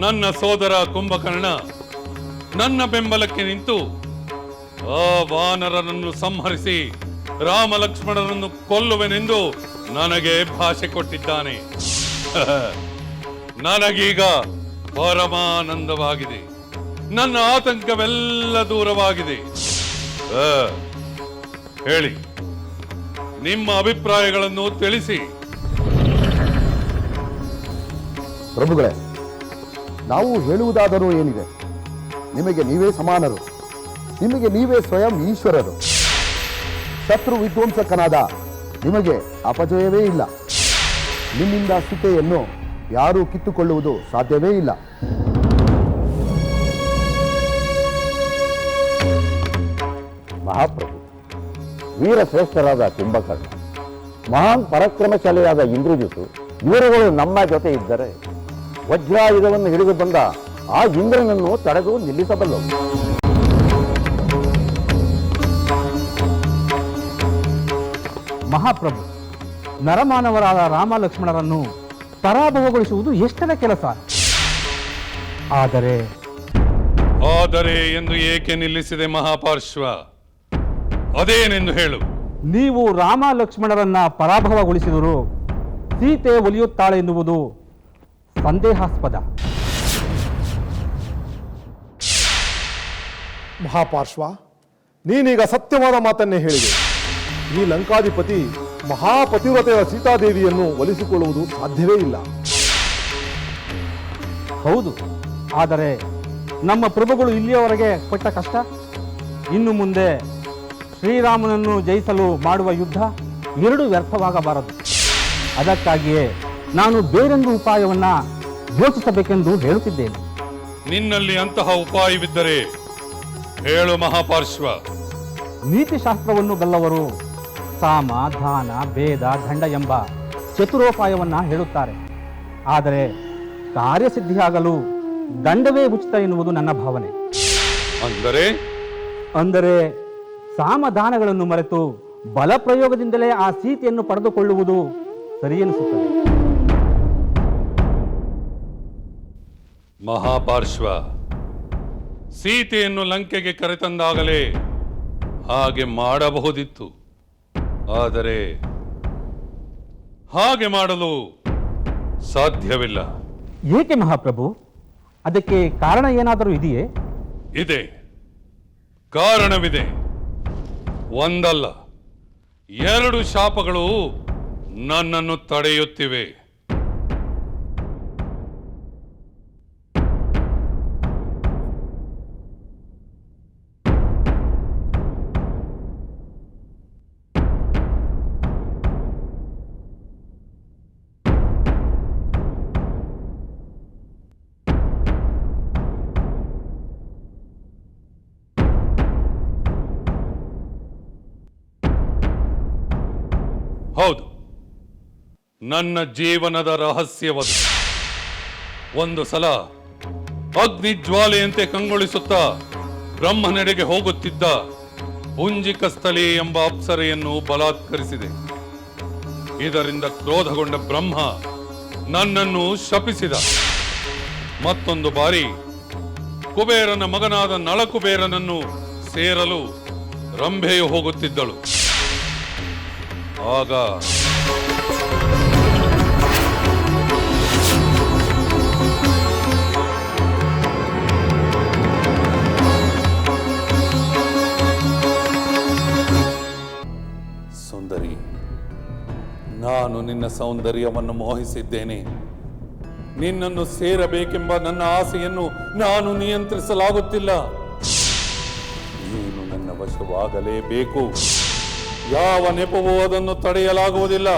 ನನ್ನ ಸೋದರ ಕುಂಭಕರ್ಣ, ನನ್ನ ಬೆಂಬಲಕ್ಕೆ ನಿಂತು ಆ ವಾನರನನ್ನು ಸಂಹರಿಸಿ ರಾಮ ಲಕ್ಷ್ಮಣರನ್ನು ಕೊಲ್ಲುವೆನೆಂದು ನನಗೆ ಭಾಷೆ ಕೊಟ್ಟಿದ್ದಾನೆ. ನನಗೀಗ ಪರಮಾನಂದವಾಗಿದೆ. ನನ್ನ ಆತಂಕವೆಲ್ಲ ದೂರವಾಗಿದೆ. ಹೇಳಿ, ನಿಮ್ಮ ಅಭಿಪ್ರಾಯಗಳನ್ನು ತಿಳಿಸಿ. ಪ್ರಭುಗಳೇ ನಾವು ಹೇಳುವುದಾದರೂ ಏನಿದೆ? ನಿಮಗೆ ನೀವೇ ಸಮಾನರು. ನಿಮಗೆ ನೀವೇ ಸ್ವಯಂ ಈಶ್ವರರು. ಶತ್ರು ವಿಧ್ವಂಸಕನಾದ ನಿಮಗೆ ಅಪಜಯವೇ ಇಲ್ಲ. ನಿಮ್ಮಿಂದ ಸೀತೆಯನ್ನು ಯಾರೂ ಕಿತ್ತುಕೊಳ್ಳುವುದು ಸಾಧ್ಯವೇ ಇಲ್ಲ. ಮಹಾಪ್ರಭು, ವೀರಶ್ರೇಷ್ಠರಾದ ಕುಂಭಕರ್ಣ ಮಹಾನ್ ಪರಾಕ್ರಮಶಾಲಿಯಾದ ಇಂದ್ರಜಿತು ಇವರುಗಳು ನಮ್ಮ ಜೊತೆ ಇದ್ದರೆ ವಜ್ರಾಯುಧವನ್ನು ಹಿಡಿದು ಬಂದ ಆ ಇಂದ್ರನನ್ನು ತಡೆದು ನಿಲ್ಲಿಸಬಲ್ಲವು ಮಹಾಪ್ರಭು ನರಮಾನವರಾದ ರಾಮ ಲಕ್ಷ್ಮಣರನ್ನು ಪರಾಭವಗೊಳಿಸುವುದು ಎಷ್ಟರ ಕೆಲಸ? ಆದರೆ ಆದರೆ ಎಂದು ಏಕೆ ನಿಲ್ಲಿಸಿದೆ ಮಹಾಪಾರ್ಶ್ವ? ಅದೇನೆಂದು ಹೇಳು. ನೀವು ರಾಮ ಲಕ್ಷ್ಮಣರನ್ನ ಪರಾಭವಗೊಳಿಸಿದರು ಸೀತೆ ಒಲಿಯುತ್ತಾಳೆ ಎನ್ನುವುದು ಸಂದೇಹಾಸ್ಪದ. ಮಹಾಪಾರ್ಶ್ವ ನೀನೀಗ ಸತ್ಯವಾದ ಮಾತನ್ನೇ ಹೇಳಿದೆ. ಈ ಲಂಕಾಧಿಪತಿ ಮಹಾಪತಿವ್ರತೆಯ ಸೀತಾದೇವಿಯನ್ನು ಒಲಿಸಿಕೊಳ್ಳುವುದು ಸಾಧ್ಯವೇ ಇಲ್ಲ. ಹೌದು ಆದರೆ ನಮ್ಮ ಪ್ರಭುಗಳು ಇಲ್ಲಿಯವರೆಗೆ ಕೊಟ್ಟ ಕಷ್ಟ? ಇನ್ನು ಮುಂದೆ ಶ್ರೀರಾಮನನ್ನು ಜಯಿಸಲು ಮಾಡುವ ಯುದ್ಧ ಎರಡು ವ್ಯರ್ಥವಾಗಬಾರದು. ಅದಕ್ಕಾಗಿಯೇ ನಾನು ಬೇರೊಂದು ಉಪಾಯವನ್ನ ಯೋಚಿಸಬೇಕೆಂದು ಹೇಳುತ್ತಿದ್ದೇನೆ. ನಿನ್ನಲ್ಲಿ ಅಂತಹ ಉಪಾಯವಿದ್ದರೆ ಹೇಳು ಮಹಾಪಾರ್ಶ್ವ. ನೀತಿಶಾಸ್ತ್ರವನ್ನು ಬಲ್ಲವರು ಸಾಮ ದಾನ ಭೇದ ದಂಡ ಎಂಬ ಚತುರೋಪಾಯವನ್ನ ಹೇಳುತ್ತಾರೆ. ಆದರೆ ಕಾರ್ಯಸಿದ್ಧಿಯಾಗಲು ದಂಡವೇ ಉಚಿತ ಎನ್ನುವುದು ನನ್ನ ಭಾವನೆ. ಅಂದರೆ? ಅಂದರೆ ಸಾಮದಾನಗಳನ್ನು ಮರೆತು ಬಲಪ್ರಯೋಗದಿಂದಲೇ ಆ ಸೀತೆಯನ್ನು ಪಡೆದುಕೊಳ್ಳುವುದು ಸರಿಯೆನಿಸುತ್ತದೆ ಮಹಾಪಾರ್ಶ್ವ. ಸೀತೆಯನ್ನು ಲಂಕೆಗೆ ಕರೆತಂದಾಗಲೇ ಹಾಗೆ ಮಾಡಬಹುದಿತ್ತು. ಆದರೆ ಹಾಗೆ ಮಾಡಲು ಸಾಧ್ಯವಿಲ್ಲ. ಏಕೆ ಮಹಾಪ್ರಭು? ಅದಕ್ಕೆ ಕಾರಣ ಏನಾದರೂ ಇದೆಯೇ? ಇದೆ. ಕಾರಣವಿದೆ. ಒಂದಲ್ಲ ಎರಡು ಶಾಪಗಳು ನನ್ನನ್ನು ತಡೆಯುತ್ತಿವೆ. ಹೌದು. ನನ್ನ ಜೀವನದ ರಹಸ್ಯವದು. ಒಂದು ಸಲ ಅಗ್ನಿ ಜ್ವಾಲೆಯಂತೆ ಕಂಗೊಳಿಸುತ್ತಾ ಬ್ರಹ್ಮನೆಡೆಗೆ ಹೋಗುತ್ತಿದ್ದ ಪುಂಜಿಕಸ್ಥಲಿ ಎಂಬ ಅಪ್ಸರೆಯನ್ನು ಬಲಾತ್ಕರಿಸಿದೆ. ಇದರಿಂದ ಕ್ರೋಧಗೊಂಡ ಬ್ರಹ್ಮ ನನ್ನನ್ನು ಶಪಿಸಿದ. ಮತ್ತೊಂದು ಬಾರಿ ಕುಬೇರನ ಮಗನಾದ ನಳಕುಬೇರನನ್ನು ಸೇರಲು ರಂಭೆಯು ಹೋಗುತ್ತಿದ್ದಳು. ಆಗ ಸುಂದರಿ, ನಾನು ನಿನ್ನ ಸೌಂದರ್ಯವನ್ನು ಮೋಹಿಸಿದ್ದೇನೆ. ನಿನ್ನನ್ನು ಸೇರಬೇಕೆಂಬ ನನ್ನ ಆಸೆಯನ್ನು ನಾನು ನಿಯಂತ್ರಿಸಲಾಗುತ್ತಿಲ್ಲ. ನೀನು ನನ್ನ ವಶವಾಗಲೇಬೇಕು. ಯಾವ ನೆಪವೂ ಅದನ್ನು ತಡೆಯಲಾಗುವುದಿಲ್ಲ.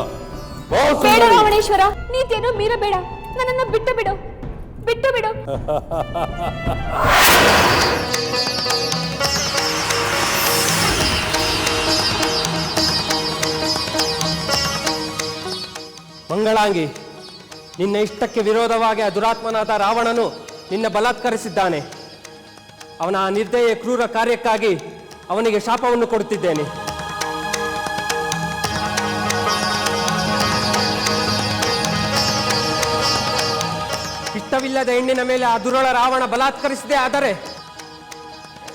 ಬಾ ಬೇಡ ಸುಂದರಿ. ರಾವಣೇಶ್ವರ ನೀತಿಯನ್ನು ಮೀರಬೇಡ. ನನ್ನನ್ನು ಬಿಟ್ಟು ಬಿಡು ಬಿಟ್ಟು ಬಿಡು ಮಂಗಳಾಂಗಿ ನಿನ್ನ ಇಷ್ಟಕ್ಕೆ ವಿರೋಧವಾಗಿ ಆ ದುರಾತ್ಮನಾದ ರಾವಣನು ನಿನ್ನ ಬಲಾತ್ಕರಿಸಿದ್ದಾನೆ. ಅವನ ಆ ನಿರ್ದಯ ಕ್ರೂರ ಕಾರ್ಯಕ್ಕಾಗಿ ಅವನಿಗೆ ಶಾಪವನ್ನು ಕೊಡುತ್ತಿದ್ದೇನೆ. ಇಷ್ಟವಿಲ್ಲದ ಹೆಣ್ಣಿನ ಮೇಲೆ ಆ ದುರಳ ರಾವಣ ಬಲಾತ್ಕರಿಸಿದೆ, ಆದರೆ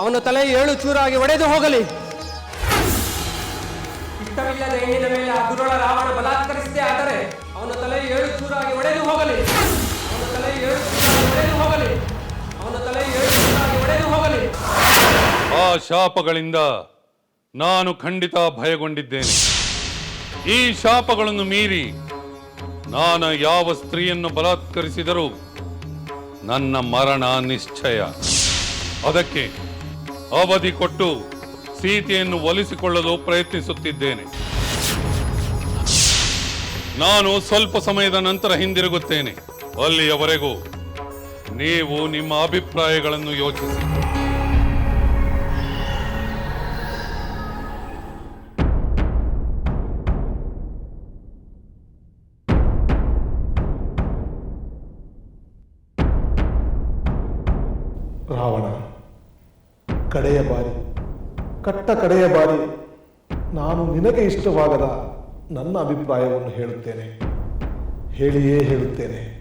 ಅವನ ತಲೆ ಏಳು ಚೂರಾಗಿ ಒಡೆದು ಹೋಗಲಿ. ಇಷ್ಟವಿಲ್ಲದ ಹೆಣ್ಣಿನ ಮೇಲೆ ಆ ದುರಳ ರಾವಣ ಬಲಾತ್ಕರಿಸಿದೆ, ಆದರೆ ಅವನ ತಲೆ ಏಳು ಚೂರಾಗಿ ಒಡೆದು ಹೋಗಲಿ. ಅವನ ತಲೆ ಏಳು ಒಡೆದು ಹೋಗಲಿ. ಅವನ ತಲೆ ಏಳು ಚೂರಾಗಿ ಒಡೆದು ಹೋಗಲಿ. ಆ ಶಾಪಗಳಿಂದ ನಾನು ಖಂಡಿತ ಭಯಗೊಂಡಿದ್ದೇನೆ. ಈ ಶಾಪಗಳನ್ನು ಮೀರಿ ನಾನು ಯಾವ ಸ್ತ್ರೀಯನ್ನು ಬಲಾತ್ಕರಿಸಿದರೂ ನನ್ನ ಮರಣ ನಿಶ್ಚಯ. ಅದಕ್ಕೆ ಅವಧಿ ಕೊಟ್ಟು ಸೀತೆಯನ್ನು ಒಲಿಸಿಕೊಳ್ಳಲು ಪ್ರಯತ್ನಿಸುತ್ತಿದ್ದೇನೆ. ನಾನು ಸ್ವಲ್ಪ ಸಮಯದ ನಂತರ ಹಿಂದಿರುಗುತ್ತೇನೆ. ಅಲ್ಲಿಯವರೆಗೂ ನೀವು ನಿಮ್ಮ ಅಭಿಪ್ರಾಯಗಳನ್ನು ಯೋಚಿಸಿ. ಕಡೆಯ ಬಾರಿ ಕಟ್ಟ ಕಡೆಯ ಬಾರಿ ನಾನು ನಿನಗೆ ಇಷ್ಟವಾಗದ ನನ್ನ ಅಭಿಪ್ರಾಯವನ್ನು ಹೇಳುತ್ತೇನೆ. ಹೇಳಿಯೇ ಹೇಳುತ್ತೇನೆ.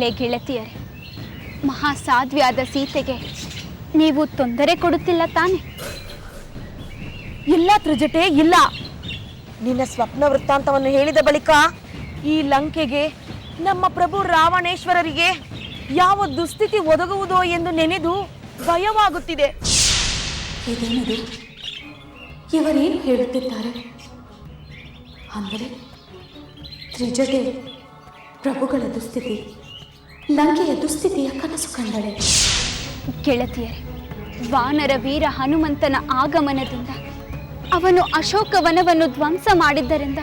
ಎಲೆ ಗೆಳತಿಯರೇ ಮಹಾಸಾಧ್ವಿಯಾದ ಸೀತೆಗೆ ನೀವು ತೊಂದರೆ ಕೊಡುತ್ತಿಲ್ಲ ತಾನೆ? ಇಲ್ಲ ತ್ರಿಜಟೆ ಇಲ್ಲ. ನಿನ್ನ ಸ್ವಪ್ನ ವೃತ್ತಾಂತವನ್ನು ಹೇಳಿದ ಬಳಿಕ ಈ ಲಂಕೆಗೆ ನಮ್ಮ ಪ್ರಭು ರಾವಣೇಶ್ವರರಿಗೆ ಯಾವ ದುಸ್ಥಿತಿ ಒದಗುವುದೋ ಎಂದು ನೆನೆದು ಭಯವಾಗುತ್ತಿದೆ. ಇದೇನದು? ಇವರೇನು ಹೇಳುತ್ತಿದ್ದಾರೆ? ಅಂದರೆ ತ್ರಿಜಟೆ ಪ್ರಭುಗಳ ದುಸ್ಥಿತಿ. ಲಂಕೆಯ ದುಸ್ಥಿತಿಯ ಕನಸು ಕಂಡಳೆ. ಗೆಳತಿಯರೇ ವಾನರ ವೀರ ಹನುಮಂತನ ಆಗಮನದಿಂದ ಅವನು ಅಶೋಕವನವನ್ನು ಧ್ವಂಸ ಮಾಡಿದ್ದರಿಂದ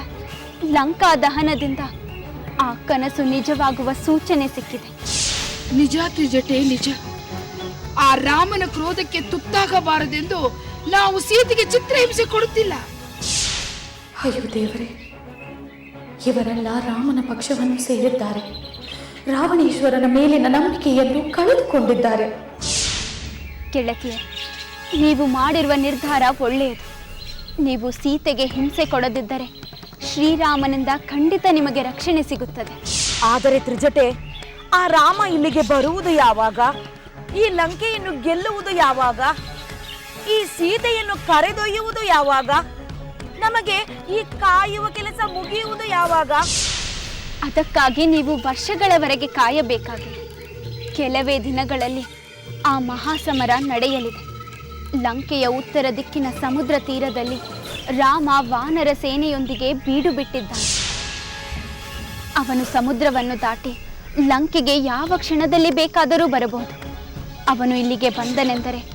ಲಂಕಾ ದಹನದಿಂದ ಆ ಕನಸು ನಿಜವಾಗುವ ಸೂಚನೆ ಸಿಕ್ಕಿದೆ. ನಿಜ ತ್ರಿಜಟೆ ನಿಜ. ಆ ರಾಮನ ಕ್ರೋಧಕ್ಕೆ ತುತ್ತಾಗಬಾರದೆಂದು ನಾವು ಸೀತೆಗೆ ಚಿತ್ರಹಿಂಸೆ ಕೊಡುತ್ತಿಲ್ಲ. ಅಯ್ಯೋ ದೇವರೇ ಇವರೆಲ್ಲ ರಾಮನ ಪಕ್ಷವನ್ನು ಸೇರಿದ್ದಾರೆ. ರಾವಣೇಶ್ವರನ ಮೇಲಿನ ನಂಬಿಕೆಯನ್ನು ಕಳೆದುಕೊಂಡಿದ್ದಾರೆ. ಗೆಳತಿಯರೇ ನೀವು ಮಾಡಿರುವ ನಿರ್ಧಾರ ಒಳ್ಳೆಯದು. ನೀವು ಸೀತೆಗೆ ಹಿಂಸೆ ಕೊಡದಿದ್ದರೆ ಶ್ರೀರಾಮನಿಂದ ಖಂಡಿತ ನಿಮಗೆ ರಕ್ಷಣೆ ಸಿಗುತ್ತದೆ. ಆದರೆ ತ್ರಿಜಟೆ ಆ ರಾಮ ಇಲ್ಲಿಗೆ ಬರುವುದು ಯಾವಾಗ? ಈ ಲಂಕೆಯನ್ನು ಗೆಲ್ಲುವುದು ಯಾವಾಗ? ಈ ಸೀತೆಯನ್ನು ಕರೆದೊಯ್ಯುವುದು ಯಾವಾಗ? ನಮಗೆ ಈ ಕಾಯುವ ಕೆಲಸ ಮುಗಿಯುವುದು ಯಾವಾಗ? ಅದಕ್ಕಾಗಿ ನೀವು ವರ್ಷಗಳವರೆಗೆ ಕಾಯಬೇಕಾಗಿದೆ. ಕೆಲವೇ ದಿನಗಳಲ್ಲಿ ಆ ಮಹಾಸಮರ ನಡೆಯಲಿದೆ. ಲಂಕೆಯ ಉತ್ತರ ದಿಕ್ಕಿನ ಸಮುದ್ರ ತೀರದಲ್ಲಿ ರಾಮ ವಾನರ ಸೇನೆಯೊಂದಿಗೆ ಬೀಡು ಬಿಟ್ಟಿದ್ದಾನೆ. ಅವನು ಸಮುದ್ರವನ್ನು ದಾಟಿ ಲಂಕೆಗೆ ಯಾವ ಕ್ಷಣದಲ್ಲಿ ಬೇಕಾದರೂ ಬರಬಹುದು. ಅವನು ಇಲ್ಲಿಗೆ ಬಂದನೆಂದರೆ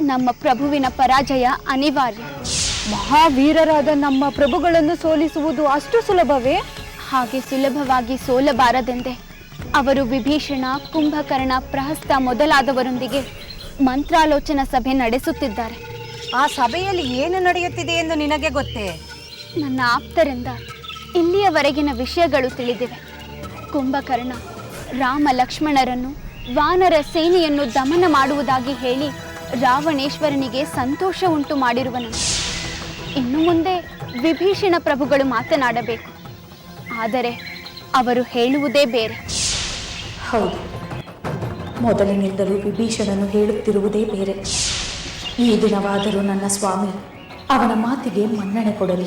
ನಮ್ಮ ಪ್ರಭುವಿನ ಪರಾಜಯ ಅನಿವಾರ್ಯ. ಮಹಾವೀರರಾದ ನಮ್ಮ ಪ್ರಭುಗಳನ್ನು ಸೋಲಿಸುವುದು ಅಷ್ಟು ಸುಲಭವೇ? ಹಾಗೆ ಸುಲಭವಾಗಿ ಸೋಲಬಾರದೆಂದೆ ಅವರು ವಿಭೀಷಣ ಕುಂಭಕರ್ಣ ಪ್ರಹಸ್ತ ಮೊದಲಾದವರೊಂದಿಗೆ ಮಂತ್ರಾಲೋಚನಾ ಸಭೆ ನಡೆಸುತ್ತಿದ್ದಾರೆ. ಆ ಸಭೆಯಲ್ಲಿ ಏನು ನಡೆಯುತ್ತಿದೆ ಎಂದು ನಿನಗೆ ಗೊತ್ತೇ? ನನ್ನ ಆಪ್ತರಿಂದ ಇಲ್ಲಿಯವರೆಗಿನ ವಿಷಯಗಳು ತಿಳಿದಿವೆ. ಕುಂಭಕರ್ಣ ರಾಮ ಲಕ್ಷ್ಮಣರನ್ನು ವಾನರ ಸೇನೆಯನ್ನು ದಮನ ಮಾಡುವುದಾಗಿ ಹೇಳಿ ರಾವಣೇಶ್ವರನಿಗೆ ಸಂತೋಷ ಉಂಟು ಮಾಡಿರುವನು. ಇನ್ನು ಮುಂದೆ ವಿಭೀಷಣ ಪ್ರಭುಗಳು ಮಾತನಾಡಬೇಕು. ಆದರೆ ಅವರು ಹೇಳುವುದೇ ಬೇರೆ. ಹೌದು. ಮೊದಲಿನಿಂದಲೂ ವಿಭೀಷಣನು ಹೇಳುತ್ತಿರುವುದೇ ಬೇರೆ. ಈ ದಿನವಾದರೂ ನನ್ನ ಸ್ವಾಮಿ, ಅವನ ಮಾತಿಗೆ ಮನ್ನಣೆ ಕೊಡಲಿ.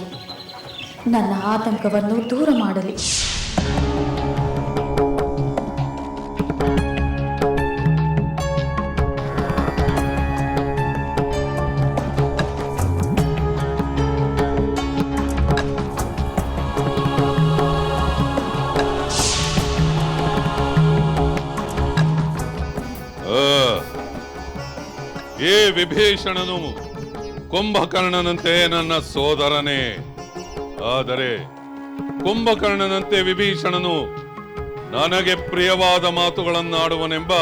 ನನ್ನ ಆತಂಕವನ್ನು ದೂರ ಮಾಡಲಿ. ಈ ವಿಭೀಷಣನು, ಕುಂಭಕರ್ಣನಂತೆ ನನ್ನ ಸೋದರನೇ. ಆದರೆ ಕುಂಭಕರ್ಣನಂತೆ ವಿಭೀಷಣನು ನನಗೆ ಪ್ರಿಯವಾದ ಮಾತುಗಳನ್ನಾಡುವನೆಂಬ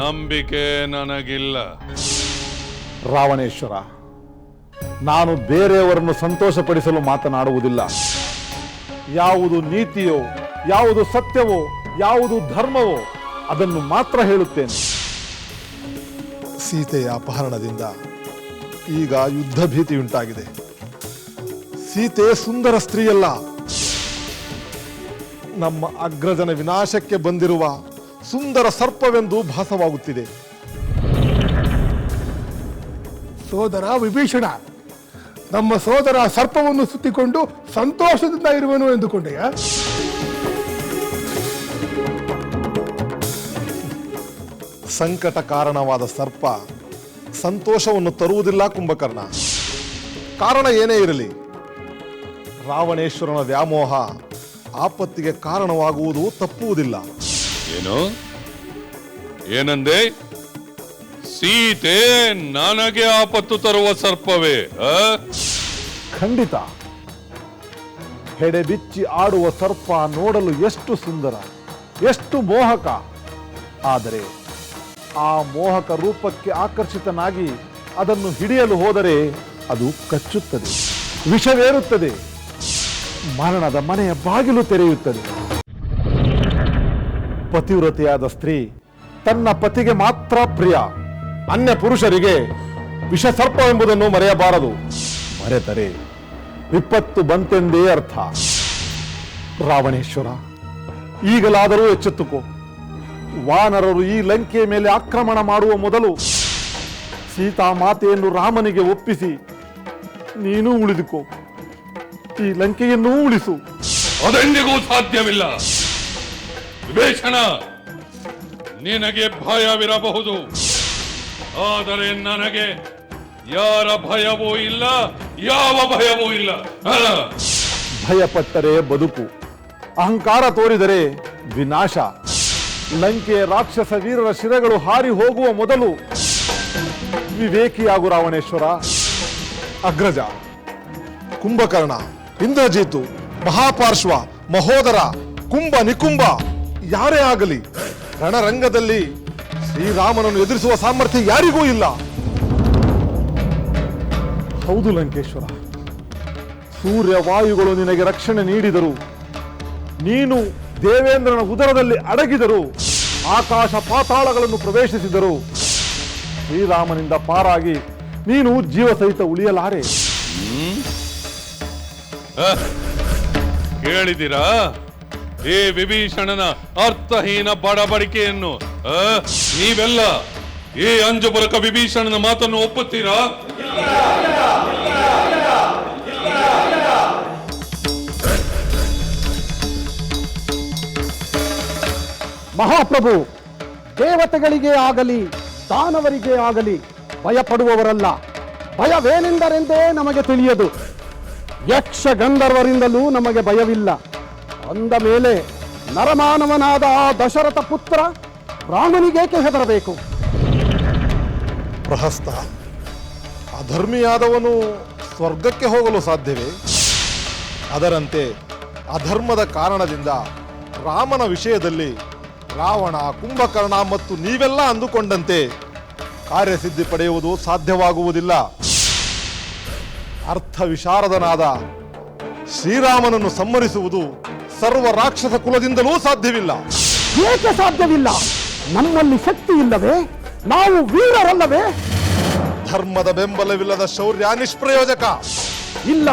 ನಂಬಿಕೆ ನನಗಿಲ್ಲ. ರಾವಣೇಶ್ವರ, ನಾನು ಬೇರೆಯವರನ್ನು ಸಂತೋಷಪಡಿಸಲು ಮಾತನಾಡುವುದಿಲ್ಲ. ಯಾವುದು ನೀತಿಯೋ, ಯಾವುದು ಸತ್ಯವೋ, ಯಾವುದು ಧರ್ಮವೋ, ಅದನ್ನು ಮಾತ್ರ ಹೇಳುತ್ತೇನೆ. ಸೀತೆಯ ಅಪಹರಣದಿಂದ ಈಗ ಯುದ್ಧ ಭೀತಿಯುಂಟಾಗಿದೆ. ಸೀತೆ ಸುಂದರ ಸ್ತ್ರೀಯಲ್ಲ. ನಮ್ಮ ಅಗ್ರಜನ ವಿನಾಶಕ್ಕೆ ಬಂದಿರುವ ಸುಂದರ ಸರ್ಪವೆಂದು ಭಾಸವಾಗುತ್ತಿದೆ. ಸೋದರ ವಿಭೀಷಣ, ನಮ್ಮ ಸೋದರ ಸರ್ಪವನ್ನು ಸುತ್ತಿಕೊಂಡು ಸಂತೋಷದಿಂದ ಇರುವನು ಎಂದುಕೊಂಡೆಯ? ಸಂಕಟ ಕಾರಣವಾದ ಸರ್ಪ ಸಂತೋಷವನ್ನು ತರುವುದಿಲ್ಲ ಕುಂಭಕರ್ಣ. ಕಾರಣ ಏನೇ ಇರಲಿ ರಾವಣೇಶ್ವರನ ವ್ಯಾಮೋಹ ಆಪತ್ತಿಗೆ ಕಾರಣವಾಗುವುದು ತಪ್ಪುವುದಿಲ್ಲ. ಏನು? ಏನಂದೆ? ಸೀತೆ ನನಗೆ ಆಪತ್ತು ತರುವ ಸರ್ಪವೇ? ಖಂಡಿತ. ಹೆಡೆಬಿಚ್ಚಿ ಆಡುವ ಸರ್ಪ ನೋಡಲು ಎಷ್ಟು ಸುಂದರ ಎಷ್ಟು ಮೋಹಕ. ಆದರೆ ಆ ಮೋಹಕ ರೂಪಕ್ಕೆ ಆಕರ್ಷಿತನಾಗಿ ಅದನ್ನು ಹಿಡಿಯಲು ಹೋದರೆ ಅದು ಕಚ್ಚುತ್ತದೆ, ವಿಷವೇರುತ್ತದೆ, ಮರಣದ ಮನೆಯ ಬಾಗಿಲು ತೆರೆಯುತ್ತದೆ. ಪತಿವ್ರತೆಯಾದ ಸ್ತ್ರೀ ತನ್ನ ಪತಿಗೆ ಮಾತ್ರ ಪ್ರಿಯ, ಅನ್ಯ ಪುರುಷರಿಗೆ ವಿಷಸರ್ಪ ಎಂಬುದನ್ನು ಮರೆಯಬಾರದು. ಮರೆತರೆ ವಿಪತ್ತು ಬಂತೆಂದೇ ಅರ್ಥ. ರಾವಣೇಶ್ವರ, ಈಗಲಾದರೂ ಎಚ್ಚೆತ್ತುಕೋ. ವಾನರರು ಈ ಲಂಕೆಯ ಮೇಲೆ ಆಕ್ರಮಣ ಮಾಡುವ ಮೊದಲು ಸೀತಾ ಮಾತೆಯನ್ನು ರಾಮನಿಗೆ ಒಪ್ಪಿಸಿ ನೀನು ಉಳಿದುಕೋ. ಈ ಲಂಕೆಯನ್ನೂ ಉಳಿಸು. ಅದೆಂದಿಗೂ ಸಾಧ್ಯವಿಲ್ಲ. ವಿಭೀಷಣ ನಿನಗೆ ಭಯವಿರಬಹುದು. ಆದರೆ ನನಗೆ ಯಾರ ಭಯವೂ ಇಲ್ಲ ಯಾವ ಭಯವೂ ಇಲ್ಲ. ಭಯಪಟ್ಟರೆ ಬದುಕು ಅಹಂಕಾರ ತೋರಿದರೆ ವಿನಾಶ. ಲಂಕೆಯ ರಾಕ್ಷಸ ವೀರರ ಶಿರಗಳು ಹಾರಿ ಹೋಗುವ ಮೊದಲು ವಿವೇಕಿಯಾಗು ರಾವಣೇಶ್ವರ. ಅಗ್ರಜ, ಕುಂಭಕರ್ಣ ಇಂದ್ರಜಿತು ಮಹಾಪಾರ್ಶ್ವ, ಮಹೋದರ, ಕುಂಭ ನಿಕುಂಭ, ಯಾರೇ ಆಗಲಿ ರಣರಂಗದಲ್ಲಿ ಶ್ರೀರಾಮನನ್ನು ಎದುರಿಸುವ ಸಾಮರ್ಥ್ಯ ಯಾರಿಗೂ ಇಲ್ಲ. ಹೌದು ಲಂಕೇಶ್ವರ ಸೂರ್ಯ ವಾಯುಗಳು ನಿನಗೆ ರಕ್ಷಣೆ ನೀಡಿದರು. ನೀನು ದೇವೇಂದ್ರನ ಉದರದಲ್ಲಿ ಅಡಗಿದರು. ಆಕಾಶ ಪಾತಾಳಗಳನ್ನು ಪ್ರವೇಶಿಸಿದರು. ಶ್ರೀರಾಮನಿಂದ ಪಾರಾಗಿ, ನೀನು ಜೀವ ಸಹಿತ ಉಳಿಯಲಾರೆ ಕೇಳಿದಿರಾ ಈ ವಿಭೀಷಣನ ಅರ್ಥಹೀನ ಬಡಬಡಿಕೆಯನ್ನು. ನೀವೆಲ್ಲ ಈ ಅಂಜುಬುರಕ ವಿಭೀಷಣನ ಮಾತನ್ನು ಒಪ್ಪುತ್ತೀರಾ? ಮಹಾಪ್ರಭು, ದೇವತೆಗಳಿಗೆ ಆಗಲಿ, ದಾನವರಿಗೆ ಆಗಲಿ ಭಯಪಡುವವರಲ್ಲ. ಭಯವೇನೆಂದರೆಂದೇ ನಮಗೆ ತಿಳಿಯದು. ಯಕ್ಷ ಗಂಧರ್ವರಿಂದಲೂ ನಮಗೆ ಭಯವಿಲ್ಲ. ಅಂದ ಮೇಲೆ ನರಮಾನವನಾದ ಆ ದಶರಥ ಪುತ್ರ ರಾಮನಿಗೇಕೆ ಹೆದರಬೇಕು? ಪ್ರಹಸ್ತ, ಅಧರ್ಮಿಯಾದವನು ಸ್ವರ್ಗಕ್ಕೆ ಹೋಗಲು ಸಾಧ್ಯವೇ? ಅದರಂತೆ ಅಧರ್ಮದ ಕಾರಣದಿಂದ ರಾಮನ ವಿಷಯದಲ್ಲಿ ರಾವಣ ಕುಂಭಕರ್ಣ ಮತ್ತು ನೀವೆಲ್ಲ ಅಂದುಕೊಂಡಂತೆ ಕಾರ್ಯಸಿದ್ಧಿ ಪಡೆಯುವುದು ಸಾಧ್ಯವಾಗುವುದಿಲ್ಲ. ಅರ್ಥ ವಿಶಾರದನಾದ ಶ್ರೀರಾಮನನ್ನು ಸಮ್ಮರಿಸುವುದು ಸರ್ವ ರಾಕ್ಷಸ ಕುಲದಿಂದಲೂ ಸಾಧ್ಯವಿಲ್ಲ. ಏಕೆ ಸಾಧ್ಯವಿಲ್ಲ? ನಮ್ಮಲ್ಲಿ ಶಕ್ತಿ ಇಲ್ಲವೇ? ನಾವು ವೀರರಲ್ಲವೇ? ಧರ್ಮದ ಬೆಂಬಲವಿಲ್ಲದ ಶೌರ್ಯ ನಿಷ್ಪ್ರಯೋಜಕ. ಇಲ್ಲ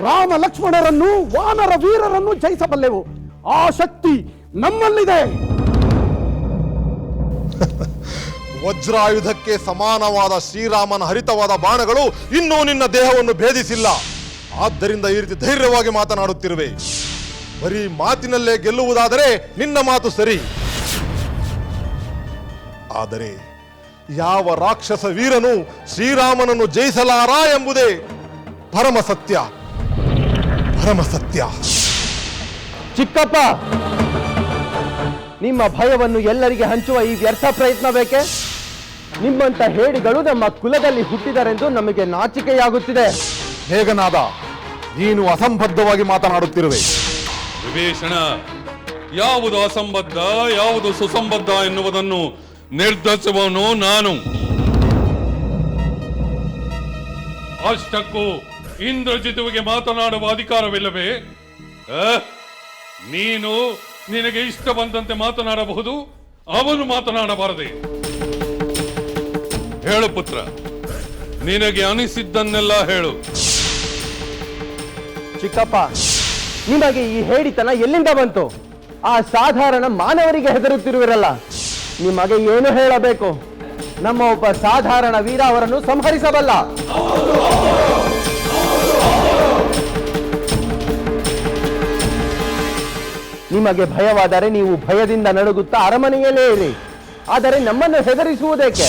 ರಾಮ ಲಕ್ಷ್ಮಣರನ್ನು ವಾನರ ವೀರರನ್ನು ಜಯಿಸಬಲ್ಲೆವು. ಆ ಶಕ್ತಿ ನಮ್ಮಲ್ಲಿದೆ. ವಜ್ರಾಯುಧಕ್ಕೆ ಸಮಾನವಾದ ಶ್ರೀರಾಮನ ಹರಿತವಾದ ಬಾಣಗಳು ಇನ್ನೂ ನಿನ್ನ ದೇಹವನ್ನು ಭೇದಿಸಿಲ್ಲ. ಆದ್ದರಿಂದ ಈ ರೀತಿ ಧೈರ್ಯವಾಗಿ ಮಾತನಾಡುತ್ತಿರುವೆ. ಬರೀ ಮಾತಿನಲ್ಲೇ ಗೆಲ್ಲುವುದಾದರೆ ನಿನ್ನ ಮಾತು ಸರಿ. ಆದರೆ ಯಾವ ರಾಕ್ಷಸ ವೀರನು ಶ್ರೀರಾಮನನ್ನು ಜಯಿಸಲಾರ ಎಂಬುದೇ ಪರಮ ಸತ್ಯ. ಪರಮ ಸತ್ಯ. ಚಿಕ್ಕಪ್ಪ! ನಿಮ್ಮ ಭಯವನ್ನು ಎಲ್ಲರಿಗೆ ಹಂಚುವ ಈ ವ್ಯರ್ಥ ಪ್ರಯತ್ನ ಬೇಕೆ? ನಿಮ್ಮಂತ ಹೇಡಿಗಳು ನಮ್ಮ ಕುಲದಲ್ಲಿ ಹುಟ್ಟಿದರೆಂದು ನಮಗೆ ನಾಚಿಕೆಯಾಗುತ್ತಿದೆ. ಹೇಗನಾದ ನೀನು ಅಸಂಬದ್ಧವಾಗಿ ಮಾತನಾಡುತ್ತಿರುವೆ. ವಿಭೀಷಣ ಯಾವುದು ಅಸಂಬದ್ಧ ಯಾವುದು ಸುಸಂಬದ್ಧ ಎನ್ನುವುದನ್ನು ನಿರ್ಧರಿಸುವವನು ನಾನು. ಅಷ್ಟಕ್ಕೂ ಇಂದ್ರಜಿತುವಿಗೆ ಮಾತನಾಡುವ ಅಧಿಕಾರವಿಲ್ಲವೇ? ಆ? ನೀನು ನಿನಗೆ ಇಷ್ಟ ಬಂದಂತೆ ಮಾತನಾಡಬಹುದು ಅವನು ಮಾತನಾಡಬಾರದೆ. ಹೇಳು ಪುತ್ರ. ನಿನಗೆ ಅನಿಸಿದ್ದನ್ನೆಲ್ಲ ಹೇಳು. ಚಿಕ್ಕಪ್ಪ, ನಿಮಗೆ ಈ ಹೇಳಿತನ ಎಲ್ಲಿಂದ ಬಂತು? ಆ ಸಾಧಾರಣ ಮಾನವರಿಗೆ ಹೆದರುತ್ತಿರುವಿರಲ್ಲ. ನಿಮಗೆ ಏನು ಹೇಳಬೇಕು? ನಮ್ಮ ಒಬ್ಬ ಸಾಧಾರಣ ವೀರ ಅವರನ್ನು ಸಂಹರಿಸಬಲ್ಲ. ನಿಮಗೆ ಭಯವಾದರೆ ನೀವು ಭಯದಿಂದ ನಡುಗುತ್ತಾ ಅರಮನೆಯಲ್ಲೇ ಇರಿ. ಆದರೆ ನಮ್ಮನ್ನು ಹೆದರಿಸುವುದೇಕೆ?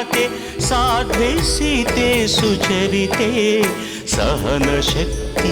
ಸಾಧ್ವೆ ಸೀತೆ ಸುಚರಿತೆ ಸಹನ ಶಕ್ತಿ